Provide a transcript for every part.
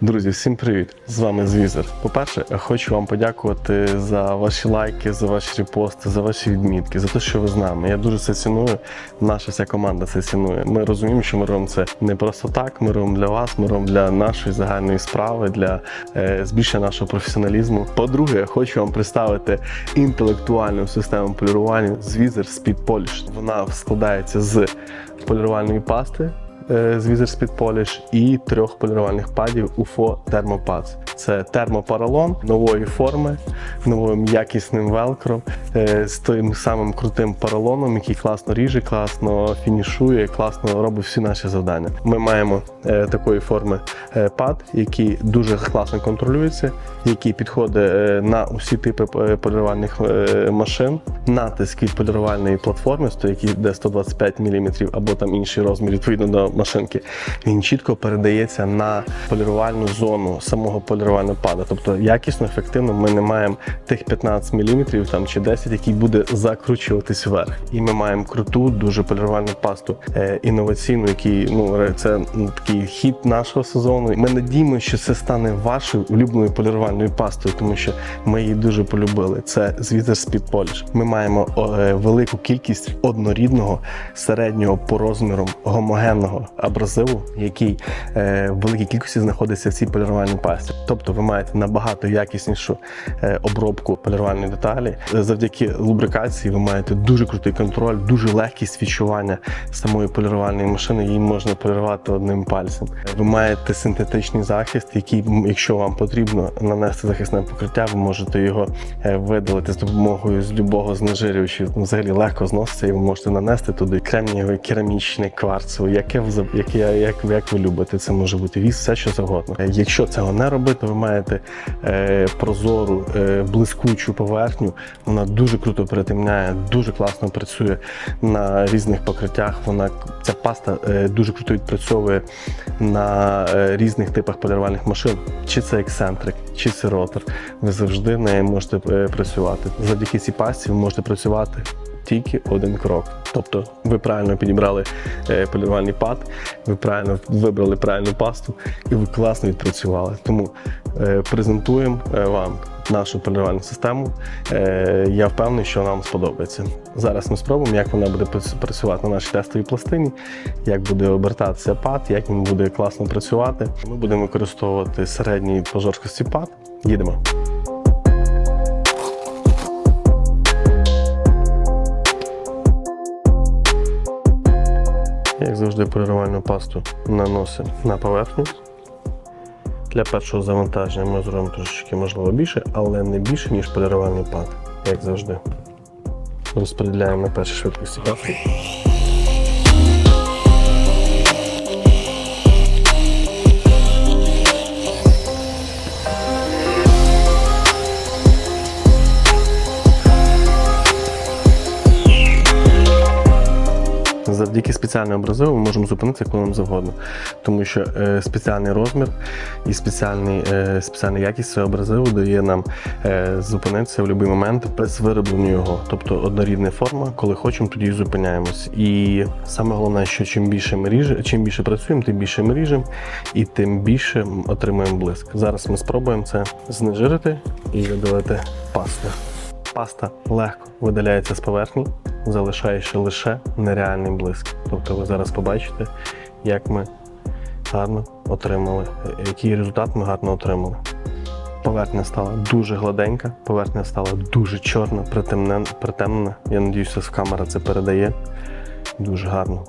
Друзі, всім привіт! З вами Звізер. По-перше, хочу вам подякувати за ваші лайки, за ваші репости, за ваші відмітки, за те, що ви з нами. Я дуже це ціную. Наша вся команда це цінує. Ми розуміємо, що ми робимо це не просто так. Ми робимо для вас, ми робимо для нашої загальної справи, для е, збільшення нашого професіоналізму. По-друге, хочу вам представити інтелектуальну систему полірування Звізер Speed Polish. Вона складається з полірувальної пасти з Wizard Speed Polish і трьох полірувальних падів UFO Thermopads. Це термопаралон нової форми, новим якісним велкром, е, з тим самим крутим поролоном, який класно ріже, класно фінішує, класно робить всі наші завдання. Ми маємо е, такої форми е, пад, який дуже класно контролюється, який підходить на усі типи полірувальних машин. Натиск від полірувальної платформи, який йде 125 мм або там інший розмір відповідно до машинки, він чітко передається на полірувальну зону самого полірувального пада. Тобто якісно, ефективно ми не маємо тих 15 мм там, чи 10, який буде закручуватись вверх. І ми маємо круту, дуже полірувальну пасту е, інноваційну, який ну це ну, такий хід нашого сезону. Ми надіємося, що це стане вашою улюбленою полірувальною пастою, тому що ми її дуже полюбили. Це Звізер Speed Polish. Ми маємо е, велику кількість однорідного середнього по розмірам гомогенного абразиву, який е, в великій кількості знаходиться в цій полірувальній пасті. Тобто ви маєте набагато якіснішу е, обробку полірувальної деталі. Завдяки лубрикації ви маєте дуже крутий контроль, дуже легкість відчування самої полірувальної машини. Її можна полірувати одним пальцем. Ви маєте синтетичний захист, який, якщо вам потрібно нанести захисне покриття, ви можете його е, видалити з допомогою з любого знежирювача. Ну, Взагалі легко зноситься, і ви можете нанести туди кремнієвий, керамічний, кварцевий, яке за- яке, як, як ви любите. Це може бути віз, все що завгодно. Е, Якщо цього не робити, ви маєте е, прозору, е, блискучу поверхню. Вона дуже круто перетемняє, дуже класно працює на різних покриттях. Вона ця паста е, дуже круто відпрацьовує на е, різних типах полірувальних машин. Чи це ексцентрик, чи це ротор. Ви завжди нею можете е, працювати. Завдяки цій пасті ви можете працювати. Тільки один крок. Тобто ви правильно підібрали е, полірувальний пад, ви правильно вибрали правильну пасту і ви класно відпрацювали. Тому е, презентуємо е, вам нашу полірувальну систему. Я впевнений, що нам сподобається. Зараз ми спробуємо, як вона буде прац- працювати на нашій тестовій пластині, як буде обертатися пад, як він буде класно працювати. Ми будемо використовувати середній по жорсткості пад. Їдемо. Як завжди, полірувальну пасту наносимо на поверхню. Для першого завантаження ми зробимо трошечки можливо більше, але не більше, ніж полірувальний пад, як завжди. Розподіляємо на першій швидкості пасту. Завдяки спеціальному абразиву ми можемо зупинитися коли нам завгодно, тому що е, спеціальний розмір і спеціальний, е, спеціальна якість цього абразиву дає нам е, зупинитися в будь-який момент без вироблення його. Тобто однорідна форма, коли хочемо, тоді зупиняємось. І саме головне, що чим більше ми ріже, чим більше працюємо, тим більше ми ріжемо і тим більше отримуємо блиск. Зараз ми спробуємо це знежирити і видалити пасту. Паста легко видаляється з поверхні, залишаючи лише нереальний блиск. Тобто ви зараз побачите, як ми гарно отримали, який результат ми гарно отримали. Поверхня стала дуже гладенька, поверхня стала дуже чорна, притемнена. Я сподіваюся, камера це передає. Дуже гарно.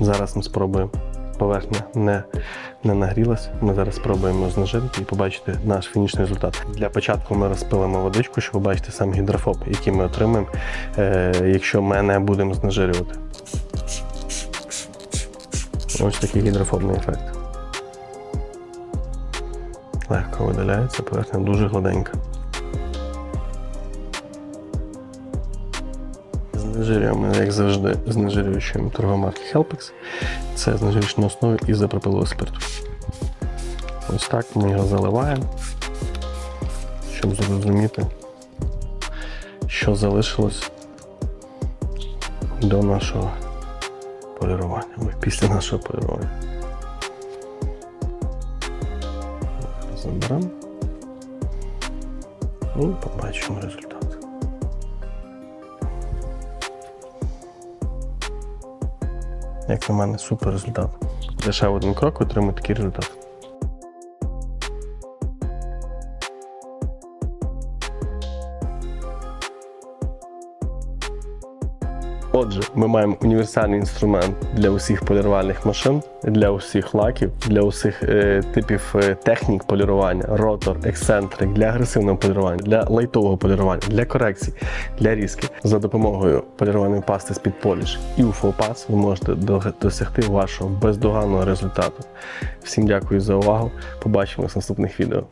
Зараз ми спробуємо. Поверхня не, не нагрілась. Ми зараз спробуємо знежирити і побачити наш фінішний результат. Для початку ми розпилимо водичку, щоб побачити сам гідрофоб, який ми отримаємо, е, якщо ми не будемо знежирювати. Ось такий гідрофобний ефект. Легко видаляється, поверхня дуже гладенька. Знежирюємо, як завжди, знежирюючим торгомарки Helpix. Це знежирюючий на основі ізопропилового спирту. Ось так ми його заливаємо, щоб зрозуміти, що залишилось до нашого полірування, після нашого полірування. заберемо. І побачимо результат. Як на мене, супер результат. Лише один крок отримати такий результат. Отже, ми маємо універсальний інструмент для усіх полірувальних машин, для усіх лаків, для усіх е, типів е, технік полірування, ротор, ексцентрик, для агресивного полірування, для лайтового полірування, для корекцій, для різки. За допомогою полірувальної пасти з під поліш і Pass ви можете досягти вашого бездоганного результату. Всім дякую за увагу. Побачимось в наступних відео.